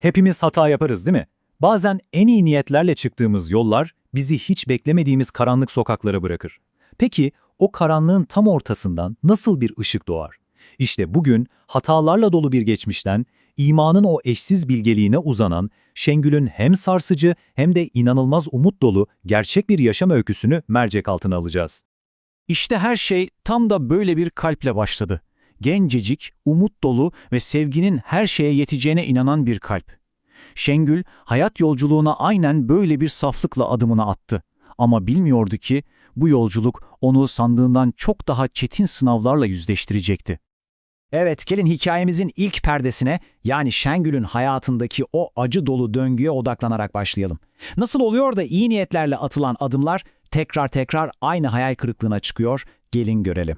Hepimiz hata yaparız değil mi? Bazen en iyi niyetlerle çıktığımız yollar bizi hiç beklemediğimiz karanlık sokaklara bırakır. Peki o karanlığın tam ortasından nasıl bir ışık doğar? İşte bugün hatalarla dolu bir geçmişten, imanın o eşsiz bilgeliğine uzanan, Şengül'ün hem sarsıcı hem de inanılmaz umut dolu gerçek bir yaşam öyküsünü mercek altına alacağız. İşte her şey tam da böyle bir kalple başladı. Gencecik, umut dolu ve sevginin her şeye yeteceğine inanan bir kalp. Şengül, hayat yolculuğuna aynen böyle bir saflıkla adımını attı. Ama bilmiyordu ki bu yolculuk onu sandığından çok daha çetin sınavlarla yüzleştirecekti. Evet, gelin hikayemizin ilk perdesine yani Şengül'ün hayatındaki o acı dolu döngüye odaklanarak başlayalım. Nasıl oluyor da iyi niyetlerle atılan adımlar tekrar tekrar aynı hayal kırıklığına çıkıyor, gelin görelim.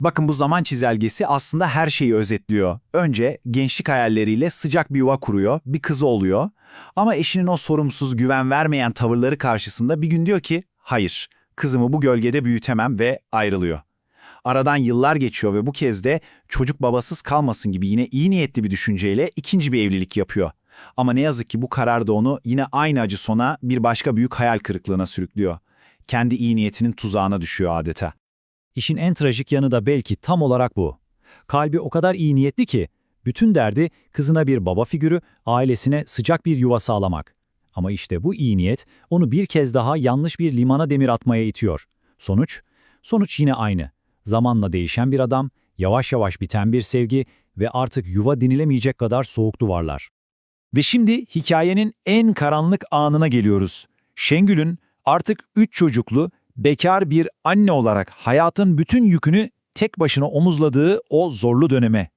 Bakın bu zaman çizelgesi aslında her şeyi özetliyor. Önce gençlik hayalleriyle sıcak bir yuva kuruyor, bir kızı oluyor. Ama eşinin o sorumsuz, güven vermeyen tavırları karşısında bir gün diyor ki, hayır, kızımı bu gölgede büyütemem ve ayrılıyor. Aradan yıllar geçiyor ve bu kez de çocuk babasız kalmasın gibi yine iyi niyetli bir düşünceyle ikinci bir evlilik yapıyor. Ama ne yazık ki bu karar da onu yine aynı acı sona bir başka büyük hayal kırıklığına sürüklüyor. Kendi iyi niyetinin tuzağına düşüyor adeta. İşin en trajik yanı da belki tam olarak bu. Kalbi o kadar iyi niyetli ki, bütün derdi kızına bir baba figürü, ailesine sıcak bir yuva sağlamak. Ama işte bu iyi niyet onu bir kez daha yanlış bir limana demir atmaya itiyor. Sonuç? Sonuç yine aynı. Zamanla değişen bir adam, yavaş yavaş biten bir sevgi ve artık yuva denilemeyecek kadar soğuk duvarlar. Ve şimdi hikayenin en karanlık anına geliyoruz. Şengül'ün artık üç çocuklu, bekar bir anne olarak hayatın bütün yükünü tek başına omuzladığı o zorlu döneme.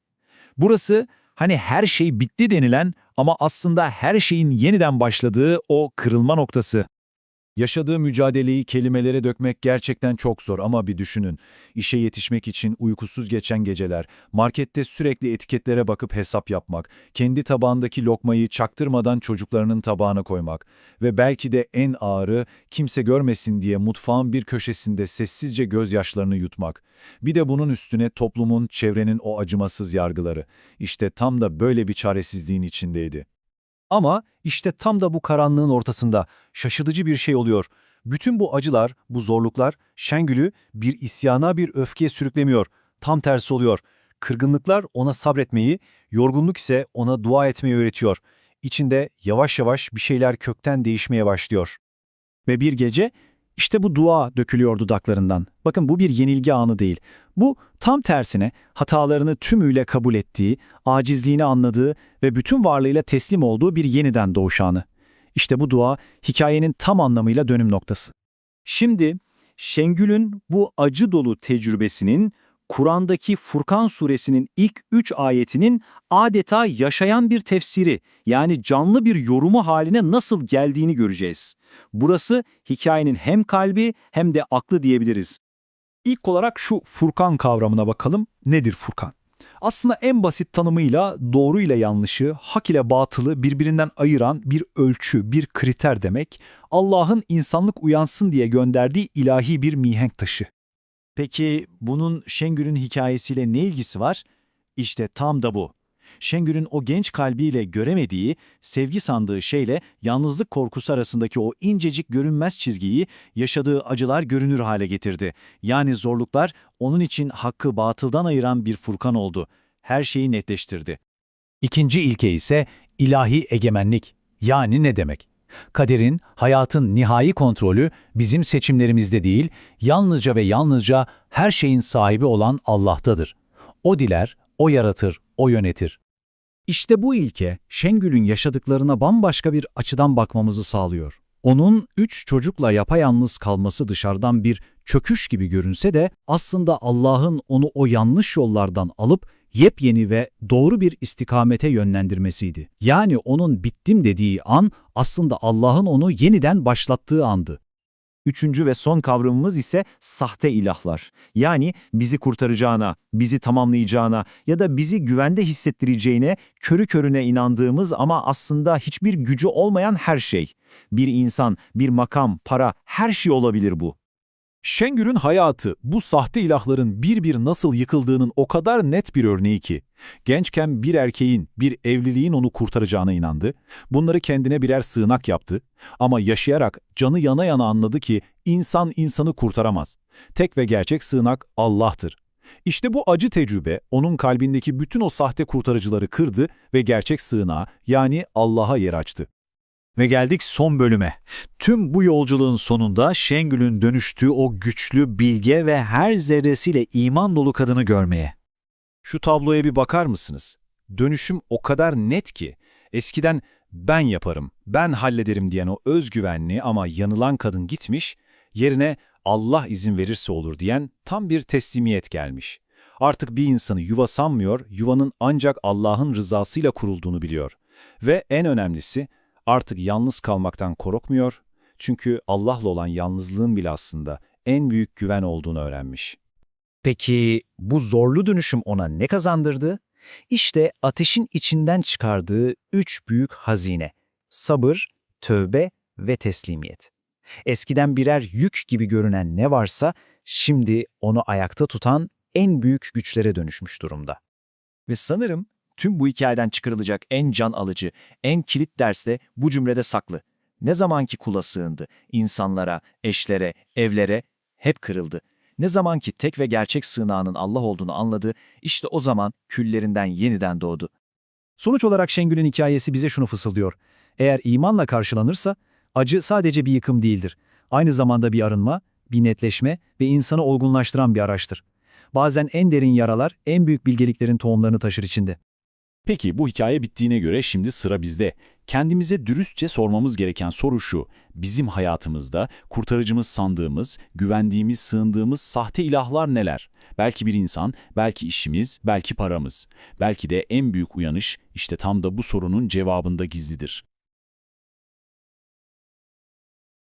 Burası hani her şey bitti denilen ama aslında her şeyin yeniden başladığı o kırılma noktası. Yaşadığı mücadeleyi kelimelere dökmek gerçekten çok zor ama bir düşünün. İşe yetişmek için uykusuz geçen geceler, markette sürekli etiketlere bakıp hesap yapmak, kendi tabağındaki lokmayı çaktırmadan çocuklarının tabağına koymak ve belki de en ağırı kimse görmesin diye mutfağın bir köşesinde sessizce gözyaşlarını yutmak. Bir de bunun üstüne toplumun, çevrenin o acımasız yargıları. İşte tam da böyle bir çaresizliğin içindeydi. Ama işte tam da bu karanlığın ortasında şaşırtıcı bir şey oluyor. Bütün bu acılar, bu zorluklar Şengül'ü bir isyana, bir öfkeye sürüklemiyor. Tam tersi oluyor. Kırgınlıklar ona sabretmeyi, yorgunluk ise ona dua etmeyi öğretiyor. İçinde yavaş yavaş bir şeyler kökten değişmeye başlıyor. Ve bir gece işte bu dua dökülüyor dudaklarından. Bakın bu bir yenilgi anı değil. Bu tam tersine hatalarını tümüyle kabul ettiği, acizliğini anladığı ve bütün varlığıyla teslim olduğu bir yeniden doğuş anı. İşte bu dua hikayenin tam anlamıyla dönüm noktası. Şimdi Şengül'ün bu acı dolu tecrübesinin Kur'an'daki Furkan suresinin ilk üç ayetinin adeta yaşayan bir tefsiri yani canlı bir yorumu haline nasıl geldiğini göreceğiz. Burası hikayenin hem kalbi hem de aklı diyebiliriz. İlk olarak şu Furkan kavramına bakalım. Nedir Furkan? Aslında en basit tanımıyla doğru ile yanlışı, hak ile batılı birbirinden ayıran bir ölçü, bir kriter demek. Allah'ın insanlık uyansın diye gönderdiği ilahi bir mihenk taşı. Peki bunun Şengül'ün hikayesiyle ne ilgisi var? İşte tam da bu. Şengül'ün o genç kalbiyle göremediği, sevgi sandığı şeyle yalnızlık korkusu arasındaki o incecik görünmez çizgiyi yaşadığı acılar görünür hale getirdi. Yani zorluklar onun için hakkı batıldan ayıran bir furkan oldu. Her şeyi netleştirdi. İkinci ilke ise ilahi egemenlik. Yani ne demek? Kaderin, hayatın nihai kontrolü bizim seçimlerimizde değil, yalnızca ve yalnızca her şeyin sahibi olan Allah'tadır. O diler, o yaratır, o yönetir. İşte bu ilke Şengül'ün yaşadıklarına bambaşka bir açıdan bakmamızı sağlıyor. Onun üç çocukla yapayalnız kalması dışarıdan bir çöküş gibi görünse de aslında Allah'ın onu o yanlış yollardan alıp yepyeni ve doğru bir istikamete yönlendirmesiydi. Yani onun bittim dediği an aslında Allah'ın onu yeniden başlattığı andı. Üçüncü ve son kavramımız ise sahte ilahlar. Yani bizi kurtaracağına, bizi tamamlayacağına ya da bizi güvende hissettireceğine körü körüne inandığımız ama aslında hiçbir gücü olmayan her şey. Bir insan, bir makam, para, her şey olabilir bu. Şengül'ün hayatı bu sahte ilahların bir bir nasıl yıkıldığının o kadar net bir örneği ki. Gençken bir erkeğin, bir evliliğin onu kurtaracağına inandı. Bunları kendine birer sığınak yaptı. Ama yaşayarak canı yana yana anladı ki insan insanı kurtaramaz. Tek ve gerçek sığınak Allah'tır. İşte bu acı tecrübe onun kalbindeki bütün o sahte kurtarıcıları kırdı ve gerçek sığınağa yani Allah'a yer açtı. Ve geldik son bölüme. Tüm bu yolculuğun sonunda Şengül'ün dönüştüğü o güçlü, bilge ve her zerresiyle iman dolu kadını görmeye. Şu tabloya bir bakar mısınız? Dönüşüm o kadar net ki, eskiden ben yaparım, ben hallederim diyen o özgüvenli ama yanılan kadın gitmiş, yerine Allah izin verirse olur diyen tam bir teslimiyet gelmiş. Artık bir insanı yuva sanmıyor, yuvanın ancak Allah'ın rızasıyla kurulduğunu biliyor. Ve en önemlisi, artık yalnız kalmaktan korkmuyor, çünkü Allah'la olan yalnızlığın bile aslında en büyük güven olduğunu öğrenmiş. Peki bu zorlu dönüşüm ona ne kazandırdı? İşte ateşin içinden çıkardığı üç büyük hazine. Sabır, tövbe ve teslimiyet. Eskiden birer yük gibi görünen ne varsa şimdi onu ayakta tutan en büyük güçlere dönüşmüş durumda. Ve sanırım tüm bu hikayeden çıkarılacak en can alıcı, en kilit ders de bu cümlede saklı. Ne zamanki kula sığındı, insanlara, eşlere, evlere hep kırıldı. Ne zamanki tek ve gerçek sığınağının Allah olduğunu anladı, işte o zaman küllerinden yeniden doğdu. Sonuç olarak Şengül'ün hikayesi bize şunu fısıldıyor. Eğer imanla karşılanırsa, acı sadece bir yıkım değildir. Aynı zamanda bir arınma, bir netleşme ve insanı olgunlaştıran bir araçtır. Bazen en derin yaralar, en büyük bilgeliklerin tohumlarını taşır içinde. Peki bu hikaye bittiğine göre şimdi sıra bizde. Kendimize dürüstçe sormamız gereken soru şu. Bizim hayatımızda kurtarıcımız sandığımız, güvendiğimiz, sığındığımız sahte ilahlar neler? Belki bir insan, belki işimiz, belki paramız. Belki de en büyük uyanış işte tam da bu sorunun cevabında gizlidir.